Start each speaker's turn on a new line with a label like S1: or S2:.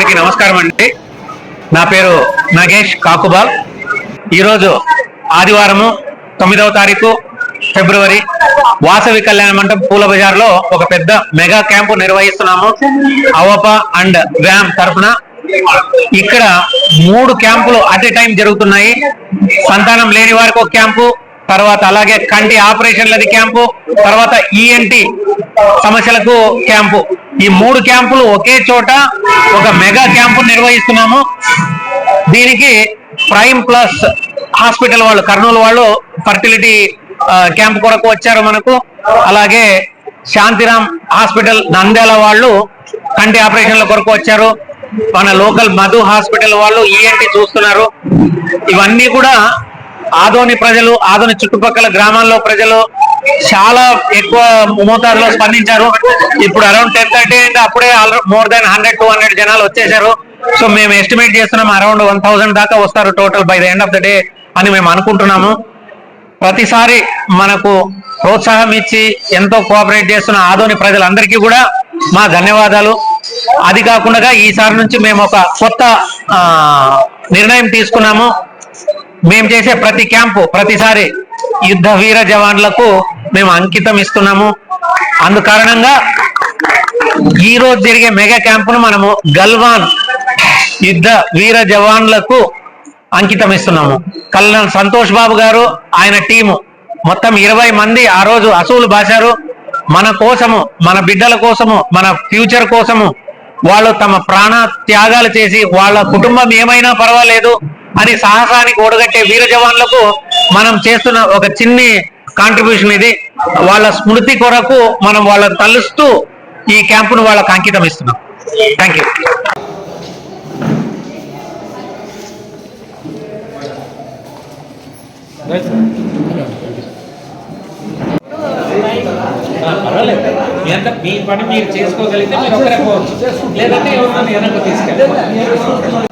S1: అందరికీ నమస్కారం అండి. నా పేరు నాగేష్ కాకుబాల్. ఈరోజు ఆదివారము తొమ్మిదవ తారీఖు ఫిబ్రవరి వాసవి కళ్యాణ మండపం పూల బజార్లో ఒక పెద్ద మెగా క్యాంపు నిర్వహిస్తున్నాము. అవప అండ్ వ్యామ్ తరఫున. ఇక్కడ మూడు క్యాంపులు అట్ ఏ టైం జరుగుతున్నాయి. సంతానం లేని వారికి ఒక క్యాంపు తర్వాత అలాగే కంటి ఆపరేషన్లది క్యాంపు తర్వాత ఈఎన్టి సమస్యలకు క్యాంపు. ఈ మూడు క్యాంపులు ఒకే చోట ఒక మెగా క్యాంపు నిర్వహిస్తున్నాము. దీనికి ప్రైమ్ ప్లస్ హాస్పిటల్ వాళ్ళు కర్నూలు వాళ్ళు ఫర్టిలిటీ క్యాంప్ కొరకు వచ్చారు మనకు. అలాగే శాంతిరామ్ హాస్పిటల్ నంద్యాల వాళ్ళు కంటి ఆపరేషన్ల కొరకు వచ్చారు. మన లోకల్ మధు హాస్పిటల్ వాళ్ళు ఈఎన్టీ చూస్తున్నారు. ఇవన్నీ కూడా ఆదోని ప్రజలు ఆదోని చుట్టుపక్కల గ్రామాల్లో ప్రజలు చాలా ఎక్కువ మోతాదులో స్పందించారు. ఇప్పుడు అరౌండ్ టెన్ థర్టీ అయింది అప్పుడే more than hundred two hundred జనాలు వచ్చేసారు సో మేము ఎస్టిమేట్ చేస్తున్నాం అరౌండ్ వన్ థౌసండ్ దాకా వస్తారు total by the end of the day అని మేము అనుకుంటున్నాము. ప్రతిసారి మనకు ప్రోత్సాహం ఇచ్చి ఎంతో కోఆపరేట్ చేస్తున్న ఆదోని ప్రజలందరికీ కూడా మా ధన్యవాదాలు. అది కాకుండా ఈసారి నుంచి మేము ఒక కొత్త నిర్ణయం తీసుకున్నాము. మేము చేసే ప్రతి క్యాంపు ప్రతిసారి యుద్ధ వీర జవాన్లకు మేము అంకితం ఇస్తున్నాము. అందు కారణంగా ఈ రోజు జరిగే మెగా క్యాంపును మనము గల్వాన్ యుద్ధ వీర జవాన్లకు అంకితం ఇస్తున్నాము. కల్లాం సంతోష్ బాబు గారు ఆయన టీము మొత్తం ఇరవై మంది ఆ రోజు అసూలు బాశారు. మన కోసము మన బిడ్డల కోసము మన ఫ్యూచర్ కోసము వాళ్ళు తమ ప్రాణ త్యాగాలు చేసి వాళ్ళ కుటుంబం ఏమైనా పర్వాలేదు. అని సాహసానికి ఓడగట్టే వీర జవాన్లకు మనం చేస్తున్న ఒక చిన్ని కాంట్రిబ్యూషన్ ఇది. వాళ్ళ స్మృతి కొరకు మనం వాళ్ళని తలుస్తూ ఈ క్యాంపును వాళ్ళకు అంకితం ఇస్తున్నాం. థ్యాంక్ యూ
S2: పర్వాలేదు మీ మీ పని మీరు చేసుకోగలిగితే మీరు ఒకరే పోవచ్చు. లేదంటే ఎవరు వెనక్కి తీసుకెళ్ళి